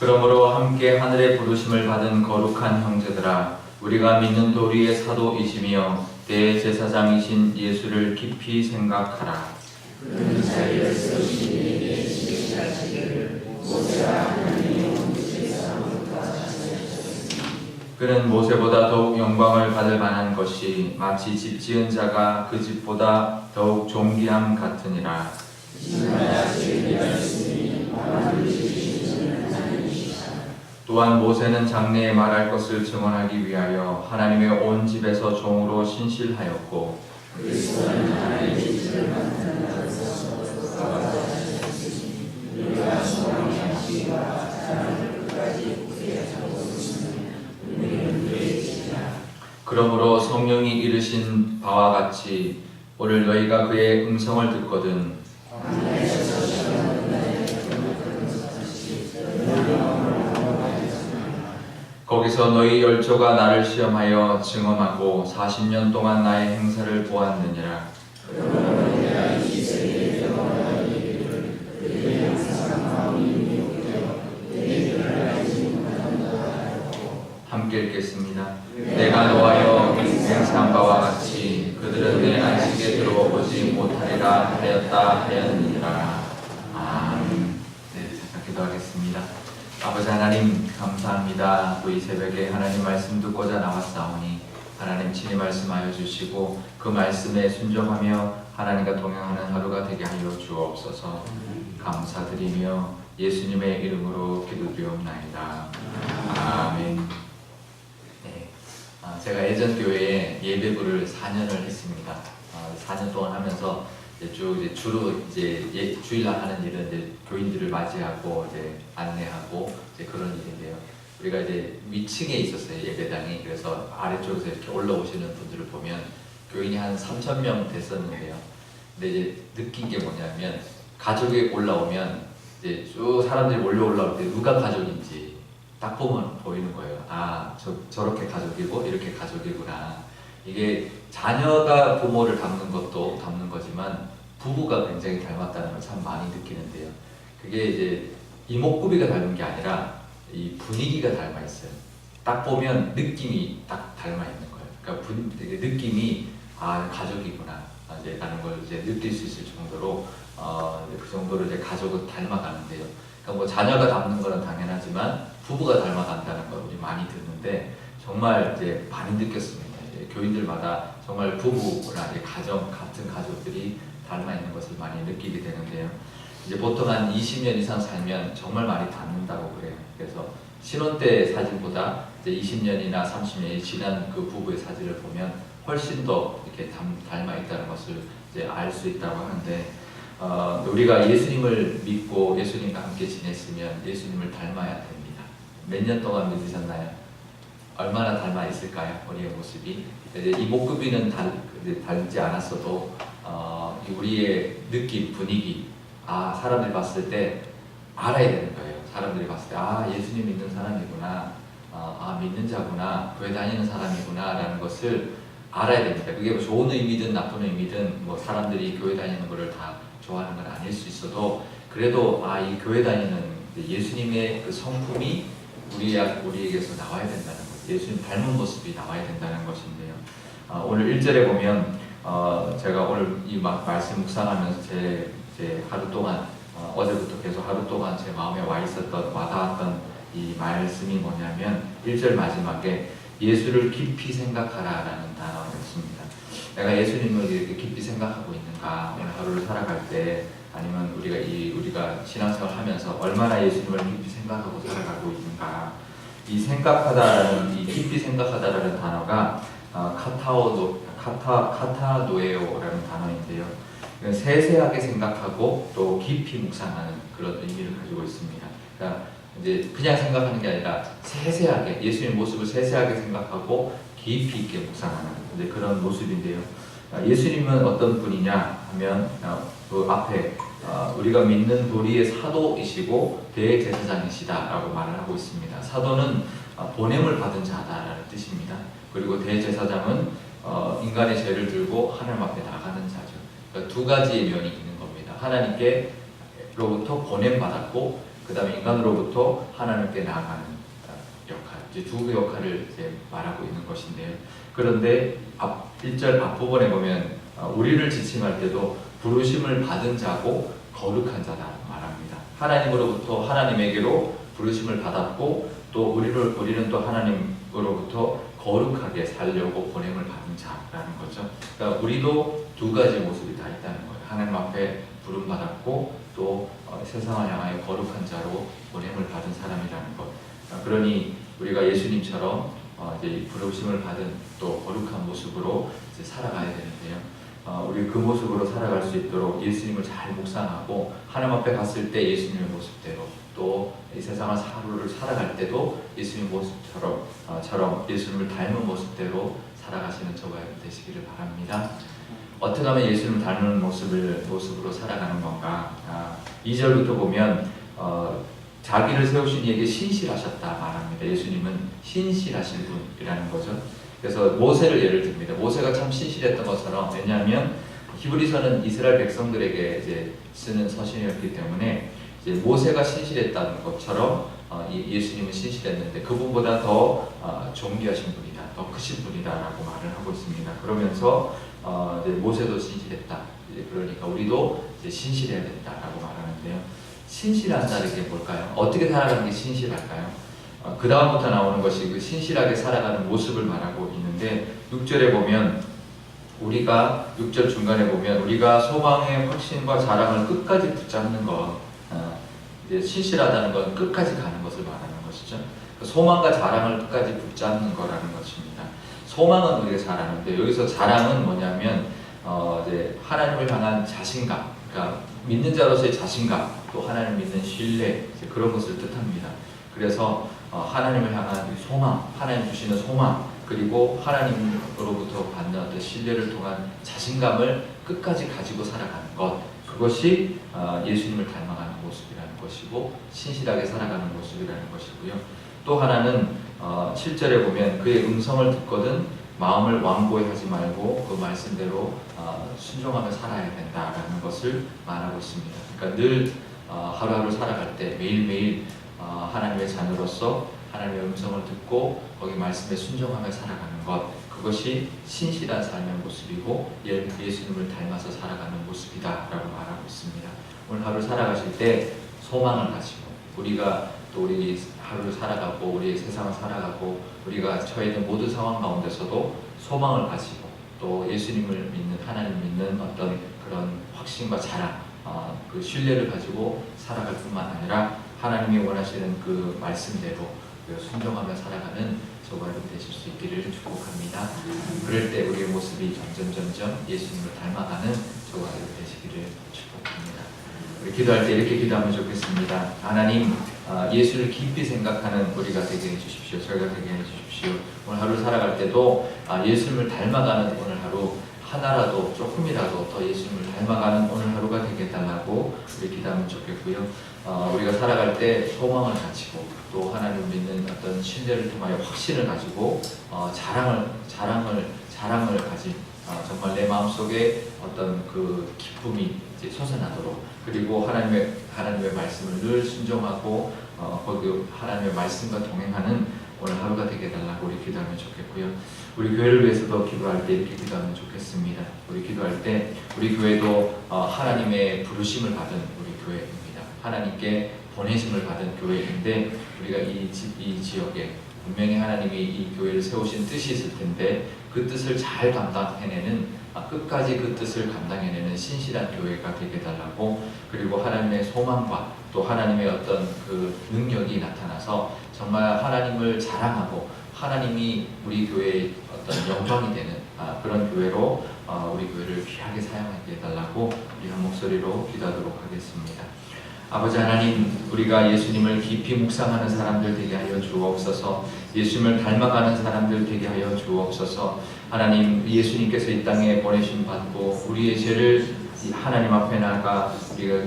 그러므로 함께 하늘의 부르심을 받은 거룩한 형제들아 우리가 믿는 도리의 사도이시며 대제사장이신 예수를 깊이 생각하라. 그는 모세보다 더욱 영광을 받을 만한 것이 마치 집 지은 자가 그 집보다 더욱 존귀함 같으니라. 또한 모세는 장래에 말할 것을 증언하기 위하여 하나님의 온 집에서 종으로 신실하였고 그러므로 성령이 이르신 바와 같이 오늘 너희가 그의 음성을 듣거든 거기서 너희 열조가 나를 시험하여 증언하고 40년 동안 나의 행사를 보았느니라. 함께 읽겠습니다. 내가 노하여 행사한 바와 같이 그들은 내 안식에 들어오지 못하리라 하였다 하였느니라. 아멘. 네, 잠깐 기도하겠습니다. 아버지 하나님 감사합니다. 또 이 새벽에 하나님 말씀 듣고자 나왔사오니 하나님 친히 말씀 하여 주시고 그 말씀에 순종하며 하나님과 동행하는 하루가 되게 하여 주옵소서. 감사드리며 예수님의 이름으로 기도드리옵나이다. 아멘. 네, 아, 제가 예전 교회에 예배부를 4년을 했습니다. 아, 4년 동안 하면서 이제 쭉 이제 주로 이제 예, 주일날 하는 일은 이제 교인들을 맞이하고 이제 안내하고 이제 그런 일인데요. 우리가 이제 위층에 있었어요 예배당이 그래서 아래쪽에서 이렇게 올라오시는 분들을 보면 교인이 한 3천 명 됐었는데요. 근데 이제 느낀 게 뭐냐면 가족이 올라오면 이제 쭉 사람들이 몰려 올라올 때 누가 가족인지 딱 보면 보이는 거예요. 아, 저, 저렇게 가족이고 이렇게 가족이구나. 이게 자녀가 부모를 닮는 것도 닮는 거지만 부부가 굉장히 닮았다는 걸 참 많이 느끼는데요. 그게 이제 이목구비가 닮은 게 아니라 이 분위기가 닮아 있어요. 딱 보면 느낌이 딱 닮아 있는 거예요. 그러니까 분, 느낌이 아 가족이구나. 아, 이제 라는 걸 이제 느낄 수 있을 정도로 어, 그 정도로 이제 가족을 닮아가는데요. 그러니까 뭐 자녀가 닮는 거는 당연하지만 부부가 닮아간다는 걸 우리 많이 듣는데 정말 이제 많이 느꼈습니다. 이제 교인들마다 정말 부부나 이제 가정 같은 가족들이 닮아 있는 것을 많이 느끼게 되는데요. 이제 보통 한 20년 이상 살면 정말 많이 닮는다고 그래요. 그래서 신혼 때 사진보다 이제 20년이나 30년이 지난 그 부부의 사진을 보면 훨씬 더 이렇게 닮, 닮아 있다는 것을 이제 알 수 있다고 하는데 어, 우리가 예수님을 믿고 예수님과 함께 지냈으면 예수님을 닮아야 됩니다. 몇 년 동안 믿으셨나요? 얼마나 닮아 있을까요? 우리의 모습이 달, 이제 닮지 않았어도 어, 이 우리의 느낌, 분위기, 아 사람들이 봤을 때 알아야 되는 거예요. 사람들이 봤을 때 아 예수님 믿는 사람이구나, 어, 아 믿는 자구나, 교회 다니는 사람이구나라는 것을 알아야 됩니다. 그게 뭐 좋은 의미든 나쁜 의미든 뭐 사람들이 교회 다니는 것을 다 좋아하는 건 아닐 수 있어도 그래도 아 이 교회 다니는 예수님의 그 성품이 우리 우리에게서 나와야 된다는 것, 예수님 닮은 모습이 나와야 된다는 것인데요. 어, 오늘 1절에 보면 어, 제가 오늘 이 마- 말씀 묵상하면서 제, 제 하루 동안 어, 어제부터 계속 하루 동안 제 마음에 와 있었던 와닿았던 이 말씀이 뭐냐면 1절 마지막에 예수를 깊이 생각하라라는 단어가 있습니다. 내가 예수님을 이렇게 깊이 생각하고 있는가 오늘 하루를 살아갈 때 아니면 우리가 이 우리가 신앙생활 하면서 얼마나 예수님을 깊이 생각하고 살아가고 있는가 이 생각하다라는 이 깊이 생각하다라는 단어가 어, 카타오도 카타 카타노에오라는 단어인데요. 세세하게 생각하고 또 깊이 묵상하는 그런 의미를 가지고 있습니다. 그러니까 이제 그냥 생각하는 게 아니라 세세하게 예수님 모습을 세세하게 생각하고 깊이 있게 묵상하는 이제 그런 모습인데요. 아, 예수님은 어떤 분이냐 하면 어, 그 앞에 어, 우리가 믿는 도리의 사도이시고 대제사장이시다라고 말을 하고 있습니다. 사도는 어, 보냄을 받은 자다라는 뜻입니다. 그리고 대제사장은 어, 인간의 죄를 들고 하나님 앞에 나가는. 그러니까 두 가지의 면이 있는 겁니다. 하나님께로부터 보냄 받았고 그 다음에 인간으로부터 하나님께 나아가는 어, 역할, 이제 두 역할을 이제 말하고 있는 것인데요. 그런데 앞 1절 앞부분에 보면 어, 우리를 지칭할 때도 부르심을 받은 자고 거룩한 자다 말합니다. 하나님으로부터 하나님에게로 부르심을 받았고 또 우리를 우리는 또 하나님으로부터 거룩하게 살려고 보냄을 받은 자라는 거죠. 그러니까 우리도 두 가지 모습이 다 있다는 거예요. 하나님 앞에 부름 받았고 또 어, 세상을 향하여 거룩한 자로 보냄을 받은 사람이라는 것. 아, 그러니 우리가 예수님처럼 어, 이제 부르심을 받은 또 거룩한 모습으로 살아가야 되는데요. 어, 우리 그 모습으로 살아갈 수 있도록 예수님을 잘 묵상하고 하나님 앞에 갔을 때 예수님의 모습대로 또 이 세상을 하루를 살아갈 때도 예수님 모습처럼 어, 처럼 예수님을 닮은 모습대로 살아가시는 저와 여러분 되시기를 바랍니다. 어떻게 하면 예수님을 닮은 모습을 모습으로 살아가는 건가? 아, 2절부터 보면 어, 자기를 세우신 이에게 신실하셨다 말합니다. 예수님은 신실하신 분이라는 거죠. 그래서 모세를 예를 듭니다. 모세가 참 신실했던 것처럼 왜냐하면 히브리서는 이스라엘 백성들에게 이제 쓰는 서신이었기 때문에 이제 모세가 신실했다는 것처럼 어, 이 예수님은 신실했는데 그분보다 더 어, 존귀하신 분이다, 더 크신 분이다라고 말을 하고 있습니다. 그러면서 어, 모세도 신실했다. 그러니까 우리도 신실해야 된다라고 말하는데요. 신실한다는 게 뭘까요? 어떻게 살아가는 게 신실할까요? 어, 그 다음부터 나오는 것이 그 신실하게 살아가는 모습을 말하고 있는데 6절에 보면 우리가 6절 중간에 보면 우리가 소망의 확신과 자랑을 끝까지 붙잡는 것 어, 이제 신실하다는 건 끝까지 가는 것을 말하는 것이죠. 그 소망과 자랑을 끝까지 붙잡는 거라는 것입니다. 소망은 우리가 잘 아는데 여기서 자랑은 뭐냐면 어, 이제 하나님을 향한 자신감, 그러니까 믿는 자로서의 자신감, 또 하나님 믿는 신뢰 그런 것을 뜻합니다. 그래서 어, 하나님을 향한 이 소망, 하나님 주시는 소망, 그리고 하나님으로부터 받는 어떤 신뢰를 통한 자신감을 끝까지 가지고 살아가는 것, 그것이 어, 예수님을 닮아가는 모습이라는 것이고 신실하게 살아가는 모습이라는 것이고요. 또 하나는 어, 7절에 보면 그의 음성을 듣거든 마음을 완고히 하지 말고 그 말씀대로 어, 순종하며 살아야 된다라는 것을 말하고 있습니다. 그러니까 늘 어, 하루하루 살아갈 때 매일매일 어, 하나님의 자녀로서 하나님의 음성을 듣고 거기 말씀에 순종하며 살아가는 것 그것이 신실한 삶의 모습이고 예, 예수님을 닮아서 살아가는 모습이다라고 말하고 있습니다. 오늘 하루 살아가실 때 소망을 가지고 우리가 또 우리 하루를 살아가고 우리 세상을 살아가고 우리가 처해 있는 모든 상황 가운데서도 소망을 가지고 또 예수님을 믿는 하나님 믿는 어떤 그런 확신과 자랑 어, 그 신뢰를 가지고 살아갈 뿐만 아니라 하나님이 원하시는 그 말씀대로 그 순종하며 살아가는 저와 여러분 되실 수 있기를 축복합니다. 그럴 때 우리의 모습이 점점 점점 예수님을 닮아가는 여러분 되시기를 축복합니다. 우리 기도할 때 이렇게 기도하면 좋겠습니다. 하나님 아, 예수를 깊이 생각하는 우리가 되게 해주십시오. 저희가 되게 해주십시오. 오늘 하루 살아갈 때도 아, 예수님을 닮아가는 오늘 하루 하나라도 조금이라도 더 예수님을 닮아가는 오늘 하루가 되게 해달라고 우리 기도하면 좋겠고요. 어, 우리가 살아갈 때 소망을 가지고 또 하나님 믿는 어떤 신뢰를 통하여 확신을 가지고 어, 자랑을 자랑을 자랑을 가진 어, 정말 내 마음 속에 어떤 그 기쁨이 이제 솟아나도록 그리고 하나님의 하나님의 말씀을 늘 순종하고 어, 거기 하나님의 말씀과 동행하는 오늘 하루가 되게 해달라고 우리 기도하면 좋겠고요. 우리 교회를 위해서도 기도할 때 이렇게 기도하면 좋겠습니다. 우리 기도할 때 우리 교회도 어, 하나님의 부르심을 받은 우리 교회입니다. 하나님께 보내심을 받은 교회인데 우리가 이, 지, 이 지역에 분명히 하나님이 이 교회를 세우신 뜻이 있을 텐데 그 뜻을 잘 감당해내는 아, 끝까지 그 뜻을 감당해내는 신실한 교회가 되게 해달라고 그리고 하나님의 소망과 또 하나님의 어떤 그 능력이 나타나서 정말 하나님을 자랑하고 하나님이 우리 교회의 어떤 영광이 되는 아, 그런 교회로 어, 우리 교회를 귀하게 사용하게 해달라고 우리 한 목소리로 기도하도록 하겠습니다. 아버지 하나님, 우리가 예수님을 깊이 묵상하는 사람들 되게 하여 주옵소서. 예수님을 닮아가는 사람들 되게 하여 주옵소서. 하나님, 예수님께서 이 땅에 보내심 받고 우리의 죄를 이 하나님 앞에 나가 우리가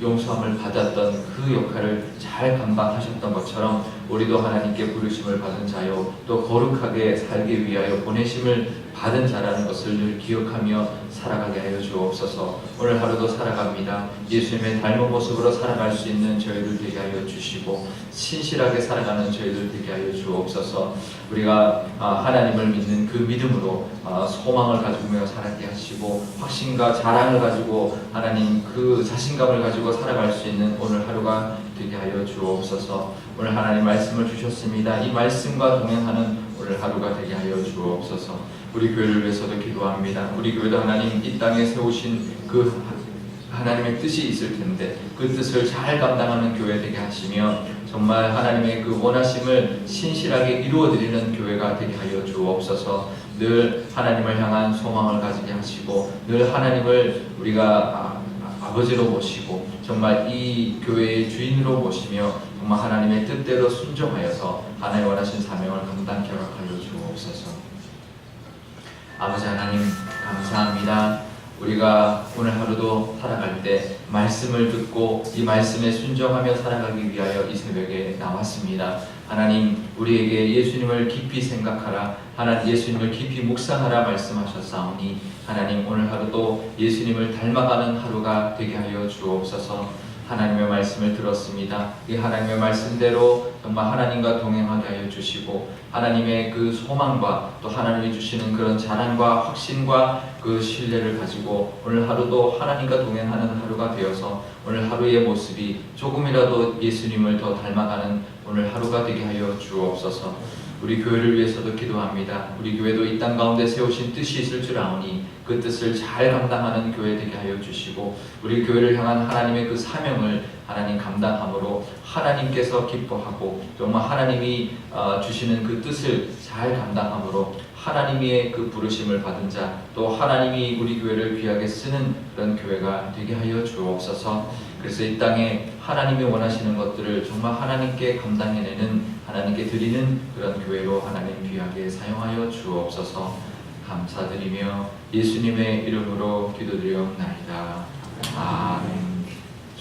용서함을 받았던 그 역할을 잘 감당하셨던 것처럼 우리도 하나님께 부르심을 받은 자요 또 거룩하게 살기 위하여 보내심을 받은 자라는 것을 늘 기억하며 살아가게 하여 주옵소서. 오늘 하루도 살아갑니다. 예수님의 닮은 모습으로 살아갈 수 있는 저희들 되게 하여 주시고 신실하게 살아가는 저희들 되게 하여 주옵소서. 우리가 아, 하나님을 믿는 그 믿음으로 아, 소망을 가지고 살게 하시고 확신과 자랑을 가지고 하나님 그 자신감을 가지고 살아갈 수 있는 오늘 하루가 되게 하여 주옵소서. 오늘 하나님 말씀을 주셨습니다. 이 말씀과 동행하는 오늘 하루가 되게 하여 주옵소서. 우리 교회를 위해서도 기도합니다. 우리 교회도 하나님 이 땅에 세우신 그 하나님의 뜻이 있을 텐데 그 뜻을 잘 감당하는 교회 되게 하시며 정말 하나님의 그 원하심을 신실하게 이루어 드리는 교회가 되게 하여 주옵소서. 늘 하나님을 향한 소망을 가지게 하시고 늘 하나님을 우리가 아, 아버지로 모시고 정말 이 교회의 주인으로 모시며 정말 하나님의 뜻대로 순종하여서 하나님 원하신 사명을 감당케 하여 주옵소서. 아버지 하나님 감사합니다. 우리가 오늘 하루도 살아갈 때 말씀을 듣고 이 말씀에 순종하며 살아가기 위하여 이 새벽에 나왔습니다. 하나님 우리에게 예수님을 깊이 생각하라 하나님 예수님을 깊이 묵상하라 말씀하셨사오니 하나님 오늘 하루도 예수님을 닮아가는 하루가 되게 하여 주옵소서. 하나님의 말씀을 들었습니다. 이 하나님의 말씀대로 정말 하나님과 동행하게 하여 주시고 하나님의 그 소망과 또 하나님이 주시는 그런 자랑과 확신과 그 신뢰를 가지고 오늘 하루도 하나님과 동행하는 하루가 되어서 오늘 하루의 모습이 조금이라도 예수님을 더 닮아가는 오늘 하루가 되게 하여 주옵소서. 우리 교회를 위해서도 기도합니다. 우리 교회도 이 땅 가운데 세우신 뜻이 있을 줄 아오니 그 뜻을 잘 감당하는 교회 되게 하여 주시고 우리 교회를 향한 하나님의 그 사명을 하나님 감당함으로 하나님께서 기뻐하고 정말 하나님이 어, 주시는 그 뜻을 잘 감당함으로 하나님의 그 부르심을 받은 자 또 하나님이 우리 교회를 귀하게 쓰는 그런 교회가 되게 하여 주옵소서. 그래서 이 땅에 하나님이 원하시는 것들을 정말 하나님께 감당해내는 하나님께 드리는 그런 교회로 하나님 귀하게 사용하여 주옵소서. 감사드리며 예수님의 이름으로 기도드리옵나이다. 아멘.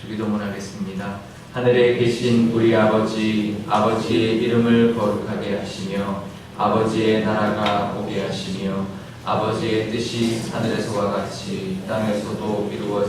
주기도문 하겠습니다. 하늘에 계신 우리 아버지, 아버지의 이름을 거룩하게 하시며 아버지의 나라가 오게 하시며 아버지의 뜻이 하늘에서와 같이 땅에서도. 오늘